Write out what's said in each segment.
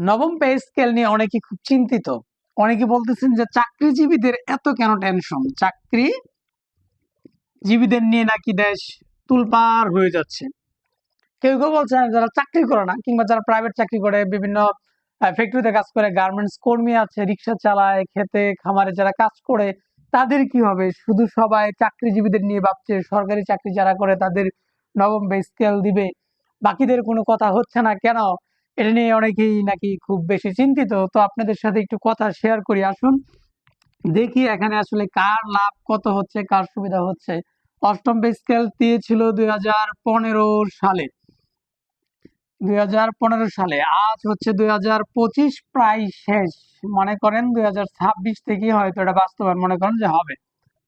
নবম pay scale নিয়ে অনেকে খুব চিন্তিত। অনেকে বলতেছেন যে চাকরিজীবীদের এত কেন টেনশন চাকরি জীবীদের নিয়ে নাকি দেশ তুলপার হয়ে যাচ্ছে। কেউ কেউ বলছেন যারা চাকরি করে না, কিংবা যারা প্রাইভেট চাকরি করে, বিভিন্ন ফ্যাক্টরিতে কাজ করে গার্মেন্টস কর্মী আছে, রিক্সা চালায়, খেতে, খামারে যারা কাজ করে, তাদের কি হবে? শুধু সবাই চাকরিজীবীদের নিয়ে ভাবছে, সরকারি চাকরি যারা করে, তাদের নবম পে স্কেল দিবে। বাকিদের কোনো কথা হচ্ছে না, কেন? এটা নিয়ে অনেকেই নাকি খুব বেশি চিন্তিত। তো আপনাদের সাথে একটু কথা শেয়ার করি। আসুন, দেখি এখানে আসলে কার লাভ, কত হচ্ছে, কার সুবিধা হচ্ছে। অষ্টম পে স্কেল দিয়েছিল দুই হাজার পনেরো সালে। দুই হাজার পনেরো সালে। আজ হচ্ছে দুই হাজার পঁচিশ, প্রায় শেষ। মনে করেন দুই হাজার ছাব্বিশ থেকে হয়তো এটা বাস্তবায়ন মনে করেন যে হবে।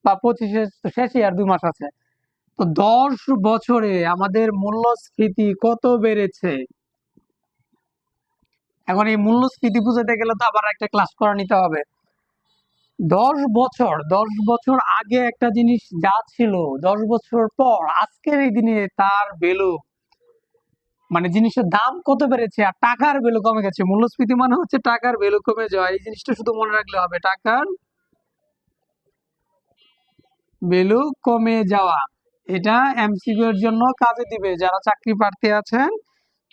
বা পঁচিশে শেষই, আর দুই মাস আছে। তো দশ বছরে আমাদের মূল্যস্ফীতি কত বেড়েছে? এখন এই মূল্যস্ফীতি বুঝাতে গেলে তো আবার একটা ক্লাস করে নিতে হবে। দশ বছর দশ বছর আগে একটা জিনিস যা ছিল, দশ বছর পর, আজকের এই দিনে তার ভ্যালু মানে জিনিসের দাম কত বেড়েছে আর টাকার ভ্যালু কমে গেছে। মূল্যস্ফীতি মানে হচ্ছে টাকার ভ্যালু কমে যাওয়া। এই জিনিসটা শুধু মনে রাখলে হবে, টাকার ভ্যালু কমে যাওয়া। এটা এমসিকিউ এর জন্য কাজে দিবে। যারা চাকরি প্রার্থী আছেন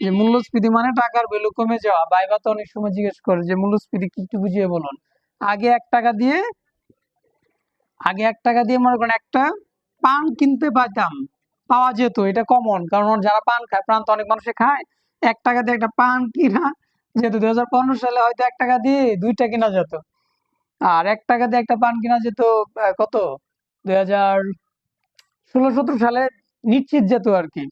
যে মূল্যস্ফীতি মানে টাকার ভ্যালু কমে যাওয়া। বাইবা তো অনেক সময় জিজ্ঞেস করে যে মূল্যস্ফীতি কি একটু বুঝিয়ে বলুন। আগে এক টাকা দিয়ে, আগে এক টাকা দিয়ে মনে করেন একটা পান কিনতে পাইতাম, পাওয়া যেত, এটা কমন কারণ যারা পান খায়, প্রান্ত অনেক মানুষে খায়, এক টাকা দিয়ে একটা পান কিনা যেহেতু দুই হাজার পনেরো সালে হয়তো এক টাকা দিয়ে দুইটা কিনা যেত। আর এক টাকা দিয়ে একটা পান কিনা যেত কত? দুই হাজার ষোলো সতেরো সালে নিশ্চিত যেত আর কি।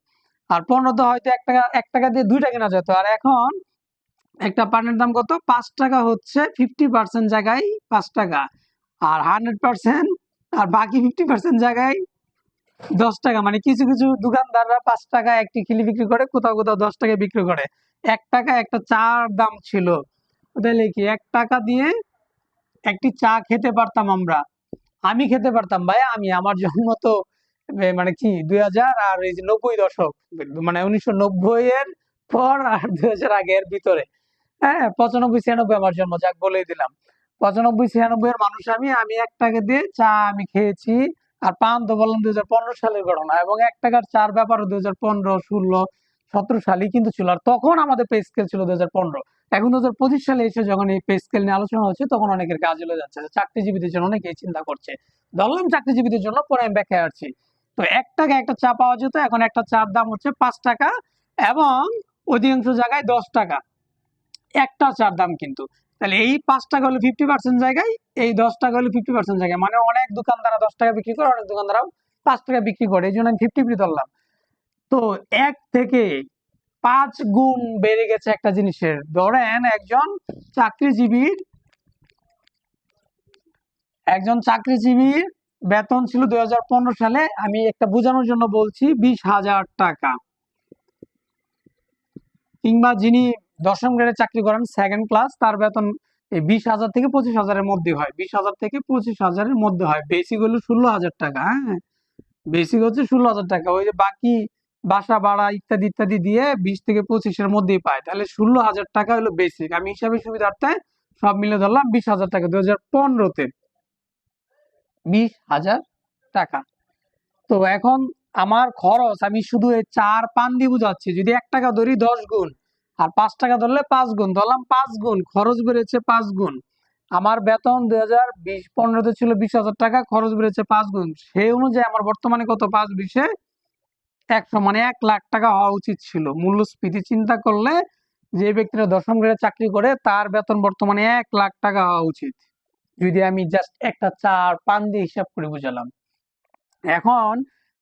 আর পনেরোতে হয়তো এক টাকা এক টাকা দিয়ে দুইটা কেনা যেত। আর এখন একটা পানের দাম কত? পাঁচ টাকা হচ্ছে ফিফটি পার্সেন্ট জায়গায় পাঁচ টাকা। আর হান্ড্রেড পার্সেন্ট আর বাকি ফিফটি পার্সেন্ট জায়গায় দশ টাকা। মানে কিছু কিছু দোকানদাররা পাঁচ টাকা একটি কিলি বিক্রি করে, কোথাও কোথাও দশ টাকায় বিক্রি করে। এক টাকা একটা চার দাম ছিল। তাহলে কি? এক টাকা দিয়ে একটি চা খেতে পারতাম আমরা। আমি খেতে পারতাম ভাই, আমি, আমার জন্ম তো মানে কি, দুই হাজার আর এই যে নব্বই দশক মানে উনিশশো নব্বই এর পর আর দুই হাজার আগের ভিতরে। হ্যাঁ পঁচানব্বই, ছিয়ানব্বই আমার জন্ম, যাক বলেই দিলাম। পঁচানব্বই, ছিয়ানব্বই এর মানুষ আমি আমি এক টাকা দিয়ে চা আমি খেয়েছি। আর পান তো বললাম দুই হাজার পনেরো সালের ঘটনা, এবং এক টাকার চার ব্যাপারও দুই হাজার পনেরো, ষোলো, সতেরো সালেই কিন্তু ছিল। আর তখন আমাদের পে স্কেল ছিল দুই হাজার পনেরো। এখন দু হাজার পঁচিশ সালে এসে যখন এই পে স্কেল নিয়ে আলোচনা হচ্ছে, তখন অনেকের কাজ হয়ে যাচ্ছে। চাকরিজীবীদের জন্য অনেকেই চিন্তা করছে। ধরলাম চাকরিজীবীদের জন্য, পরে আমি ব্যাখ্যায় আসছি। তো এক টাকা একটা চা পাওয়া যেত, এখন একটা চার দাম হচ্ছে পাঁচ টাকা এবং অধিকাংশ জায়গায় দশ টাকা। একটা চার দাম কিন্তু। তাহলে এই পাঁচ টাকা হলো ফিফটি পার্সেন্ট জায়গায়, এই দশ টাকা হলো ফিফটি পার্সেন্ট জায়গায়। মানে অনেক দোকানদাররা দশ টাকা বিক্রি করে, অনেক দোকানদাররাও পাঁচ টাকা বিক্রি করে। এই জন্য আমি ফিফটি ফিফটি ধরলাম তো এক থেকে পাঁচ গুণ বেড়ে গেছে একটা জিনিসের। ধরেন একজন চাকরিজীবীর একজন চাকরিজীবীর বেতন ছিল দুই হাজার পনেরো সালে, আমি একটা বোঝানোর জন্য বলছি বিশ হাজার টাকা। কিংবা যিনি দশম গ্রেডে চাকরি করেন সেকেন্ড ক্লাস তার বেতন বিশ হাজার থেকে পঁচিশ হাজারের মধ্যে হয়। বিশ হাজার থেকে পঁচিশ হাজারের মধ্যে হয়। বেসিক হলো ষোলো হাজার টাকা হ্যাঁ? বেসিক হচ্ছে ষোলো হাজার টাকা। ওই যে বাকি বাসা ভাড়া ইত্যাদি ইত্যাদি দিয়ে বিশ থেকে পঁচিশের মধ্যেই পায়। তাহলে ষোলো হাজার টাকা হলো বেসিক আমি হিসাবে সুবিধার্থে সব মিলে ধরলাম বিশ হাজার টাকা দু হাজার পনেরোতে। বিশ হাজার টাকা। তো এখন আমার খরচ, আমি শুধু এই চার পান দিয়ে বুঝাচ্ছি, যদি এক টাকা ধরি দশ গুণ, আর পাঁচ টাকা ধরলে পাঁচ গুণ, ধরলাম পাঁচ গুণ, খরচ বেড়েছে পাঁচ গুণ। আমার বেতন দুই হাজার বিশ পনেরোতে ছিল বিশ হাজার টাকা, খরচ বেড়েছে পাঁচ গুণ। সেই অনুযায়ী আমার বর্তমানে কত? পাঁচ বিশে একশো মানে এক লাখ টাকা হওয়া উচিত ছিল। মূল্যস্ফীতি চিন্তা করলে যে ব্যক্তিরা দশম গ্রেডে চাকরি করে, তার বেতন বর্তমানে এক লাখ টাকা হওয়া উচিত। যদি আমি জাস্ট একটা চার পান দিয়ে হিসাব করে বুঝালাম। এখন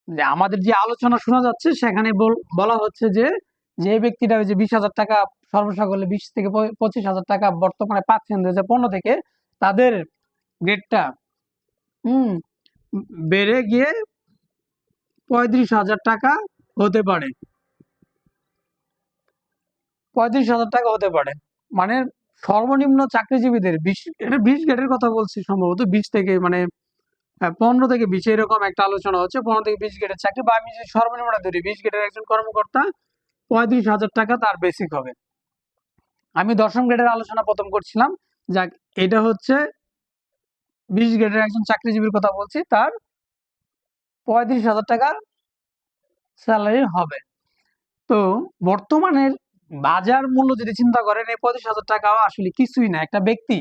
যে আমাদের যে আলোচনা শোনা যাচ্ছে, সেখানে বলা হচ্ছে যে যে ব্যক্তিটা যে বিশ হাজার টাকা সর্বসাকল্যে বিশ থেকে পঁচিশ হাজার টাকা বর্তমানে পাচ্ছেন দুই হাজার থেকে, তাদের গ্রেডটা হুম, বেড়ে গিয়ে পঁয়ত্রিশ হাজার টাকা হতে পারে। পঁয়ত্রিশ হাজার টাকা হতে পারে। মানে সর্বনিম্ন চাকরিজীবীদের, বিশ, এটা বিশ গ্রেডের কথা বলছি সম্ভবত, বিশ থেকে মানে পনেরো থেকে বিশ এরকম একটা আলোচনা হচ্ছে, পনেরো থেকে বিশ গ্রেডের চাকরি, বা আমি যদি সর্বনিম্ন ধরি, বিশ গ্রেডের একজন কর্মকর্তা পঁয়ত্রিশ হাজার টাকা তার বেসিক হবে। আমি দশম গ্রেডের আলোচনা প্রথম করছিলাম, যাক, এটা হচ্ছে বিশ গ্রেডের একজন চাকরিজীবীর কথা বলছি, তার পঁয়ত্রিশ হাজার টাকার স্যালারি হবে। তো বর্তমানের বাজার মূল্য যদি চিন্তা করেন, এই পঁয়ত্রিশ হাজার টাকাও আসলে কিছুই না। একটা ব্যক্তি,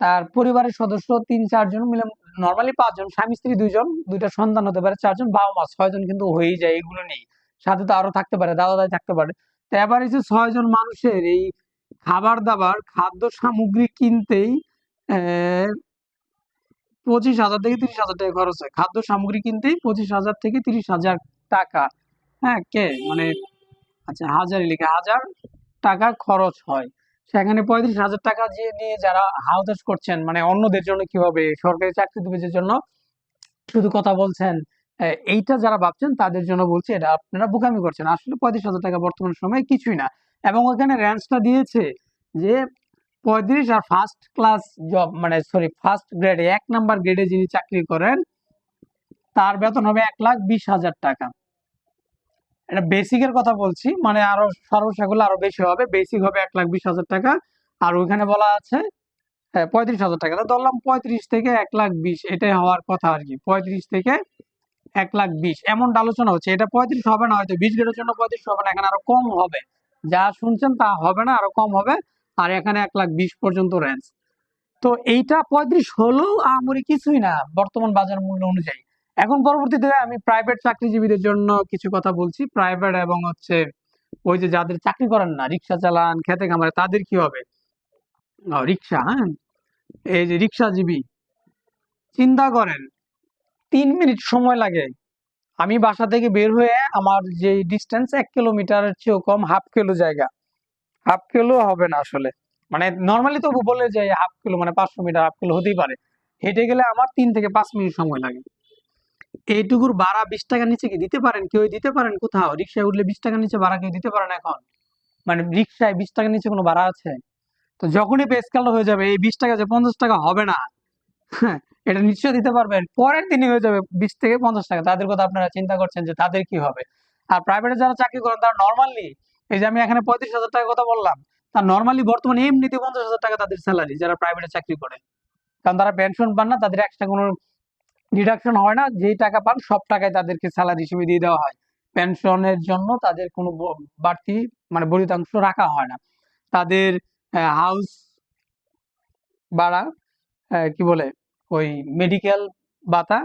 তার পরিবারের সদস্য তিন, চারজন মিলে নর্মালি পাঁচজন, স্বামী, স্ত্রী দুইজন, দুইটা সন্তান হতে পারে, চারজন বাবা মা, ছয়জন কিন্তু হয়েই যায়, এগুলো নেই। সাথে তো আরও থাকতে পারে, দাদা দাদি থাকতে পারে। তো যে ছয়জন মানুষের এই খাবার দাবার, খাদ্য সামগ্রী কিনতেই পঁচিশ হাজার থেকে তিরিশ হাজার টাকা খরচ হয়। খাদ্য সামগ্রী কিনতেই পঁচিশ হাজার থেকে তিরিশ হাজার টাকা। হ্যাঁ কে? মানে আচ্ছা হাজারই লিখে, হাজার টাকা খরচ হয়। সেখানে পঁয়ত্রিশ হাজার টাকা যে নিয়ে যারা হাউদাস করছেন মানে অন্যদের জন্য কি হবে সরকারি চাকরিজীবীদের জন্য, শুধু কথা বলছেন এইটা যারা ভাবছেন, তাদের জন্য বলছি, এটা আপনারা বোকামি করছেন। আসলে পঁয়ত্রিশ হাজার টাকা বর্তমান সময়ে কিছুই না। এবং ওখানে রেঞ্জটা দিয়েছে যে, পঁয়ত্রিশ আর ফার্স্ট ক্লাস জব মানে সরি ফার্স্ট গ্রেডে এক নাম্বার গ্রেডে যিনি চাকরি করেন, তার বেতন হবে এক লাখ বিশ হাজার টাকা। এটা বেসিকের কথা বলছি মানে আরও সর্বশেষগুলো আরও বেশি হবে বেসিক হবে এক লাখ বিশ হাজার টাকা আর ওইখানে বলা আছে হ্যাঁ, পঁয়ত্রিশ হাজার টাকা। তো ধরলাম পঁয়ত্রিশ থেকে এক লাখ বিশ এটাই হওয়ার কথা আর কি পঁয়ত্রিশ থেকে এক লাখ বিশ এমনটা আলোচনা হচ্ছে এটা পঁয়ত্রিশ হবে না হয়তো বিশ গ্রেডের জন্য পঁয়ত্রিশ হবে না এখানে আরও কম হবে। যা শুনছেন তা হবে না আরও কম হবে আর এখানে এক লাখ বিশ পর্যন্ত রেঞ্জ তো এইটা পঁয়ত্রিশ হলেও আমরি কিছুই না বর্তমান বাজার মূল্য অনুযায়ী। এখন পরবর্তীতে আমি প্রাইভেট চাকরিজীবীদের জন্য কিছু কথা বলছি। প্রাইভেট এবং হচ্ছে ওই যে যাদের চাকরি করেন না, রিক্সা চালান, খেতে খামারে তাদের কি হবে? রিক্সা হ্যাঁ? এই যে রিক্সাজীবী, চিন্তা করেন, তিন মিনিট সময় লাগে। আমি বাসা থেকে বের হয়ে আমার যে ডিস্টেন্স এক কিলোমিটারের চেয়েও কম হাফ কিলো জায়গা। হাফ কিলো হবে না আসলে। মানে নর্মালি তো বলে যে হাফ কিলো মানে পাঁচশো মিটার হাফ কিলো হতেই পারে। হেঁটে গেলে আমার তিন থেকে পাঁচ মিনিট সময় লাগে। এইটুকুর ভাড়া বিশ টাকার নিচে কি দিতে পারেন? কেউ দিতে পারেন কোথাও? রিক্সায় উঠলে বিশ টাকার নিচে ভাড়া কেউ দিতে পারেন এখন? মানে রিক্সায় বিশ টাকার নিচে কোনো ভাড়া আছে? তো যখনই পে স্কেল হয়ে যাবে, এই বিশ টাকা যে পঞ্চাশ টাকা হবে না হ্যাঁ এটা নিশ্চয় দিতে পারবেন। পরের দিনই হয়ে যাবে বিশ থেকে পঞ্চাশ টাকা। তাদের কথা আপনারা চিন্তা করছেন যে তাদের কি হবে? আর প্রাইভেটে যারা চাকরি করেন, তারা নর্মালি এই যে আমি এখানে পঁয়ত্রিশ হাজার টাকার কথা বললাম, তার নর্মালি বর্তমানে এমনিতে পঞ্চাশ হাজার টাকা তাদের স্যালারি যারা প্রাইভেটে চাকরি করে। কারণ তারা পেনশন পান না, তাদের একটা কোনো ডিডাকশন হয় না যেই টাকা পান সব টাকায় তাদেরকে স্যালারি হিসেবে দিয়ে দেওয়া হয়। পেনশনের জন্য তাদের কোনো বাড়তি মানে বরিতাংশ রাখা হয় না। তাদের হাউস আহ, কি বলে ওই মেডিকেল ভাতা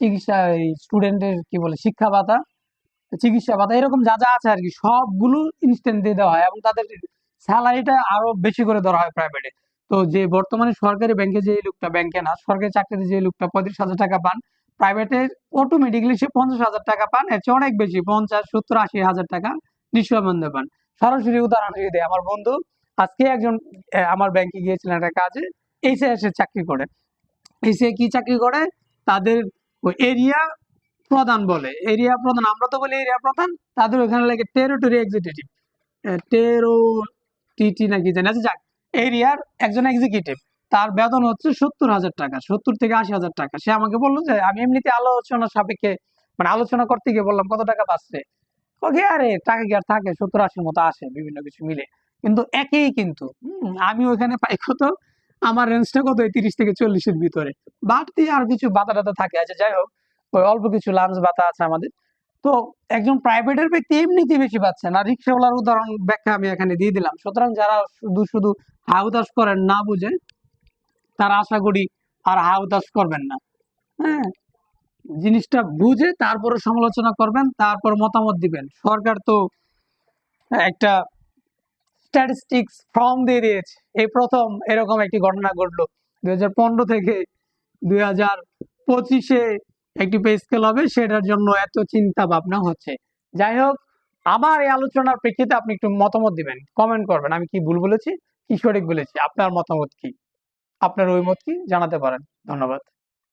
চিকিৎসা স্টুডেন্টের কি বলে শিক্ষা ভাতা চিকিৎসা ভাতা এরকম যা যা আছে আর কি সবগুলো ইনস্ট্যান্ট দিয়ে দেওয়া হয় এবং তাদের স্যালারিটা আরও বেশি করে ধরা হয় প্রাইভেটে তো যে বর্তমানে সরকারি ব্যাংকে যে লোকটা ব্যাংকে না, সরকারি চাকরিতে যে লোকটা পঁয়ত্রিশ হাজার টাকা পান প্রাইভেটে অটোমেটিকলি সে পঞ্চাশ হাজার টাকা পান, এর চেয়ে অনেক বেশি, পঞ্চাশ, সত্তর, আশি হাজার টাকা নিঃসন্দেহে পান। সরাসরি উদাহরণ দিয়ে আমার বন্ধু আজকে একজন আমার ব্যাংকে গিয়েছিলেন একটা কাজে এসে এসে চাকরি করে। এসে কি চাকরি করে? তাদের এরিয়া প্রধান বলে। এরিয়া প্রধান, আমরা তো বলি এরিয়া প্রধান, তাদের ওখানে লাগে টেরিটরি এক্সিকিউটিভ টেরো টিটি নাকি জানি আচ্ছা যাক। এরিয়ার একজন এক্সিকিউটিভ তার বেতন হচ্ছে সত্তর হাজার টাকা, সত্তর থেকে আশি হাজার টাকা। সে আমাকে বলল যে, আমি এমনিতে আলোচনা সাপেক্ষে মানে আলোচনা করতে গিয়ে বললাম, কত টাকা পাচ্ছে? ওকে, আরে, টাকা কি আর থাকে? সত্তর আশির মতো আসে, বিভিন্ন কিছু মিলে। কিন্তু একই কিন্তু আমি ওখানে পাই কত? আমার রেঞ্জটা কত? তিরিশ থেকে চল্লিশের ভিতরে। বাড়তি আর কিছু বাতা টাতা থাকে। আচ্ছা যাই হোক, ওই অল্প কিছু লাঞ্চ বাতা আছে আমাদের। তো একজন প্রাইভেটের ব্যক্তি এমনিতেই বেশি পাচ্ছে না। রিক্সাওয়ালার উদাহরণ ব্যাখ্যা আমি এখানে দিয়ে দিলাম। সুতরাং যারা শুধু শুধু হাউদাস করেন না বুঝে, তারা আশা করি আর হাউদাস করবেন না। হ্যাঁ জিনিসটা বুঝে তারপরে সমালোচনা করবেন, তারপর মতামত দিবেন। সরকার তো একটা স্ট্যাটিস্টিক্স ফর্ম দিয়ে দিয়েছে। এই প্রথম এরকম একটি ঘটনা ঘটলো। দুই হাজার পনেরো থেকে দুই হাজার পঁচিশে একটি পে স্কেল হবে, সেটার জন্য এত চিন্তা ভাবনা হচ্ছে। যাই হোক আমার এই আলোচনার প্রেক্ষিতে আপনি একটু মতামত দিবেন। কমেন্ট করবেন, আমি কি ভুল বলেছি? কি সঠিক বলেছি? আপনার মতামত কি? আপনার ওই মত কি? জানাতে পারেন। ধন্যবাদ।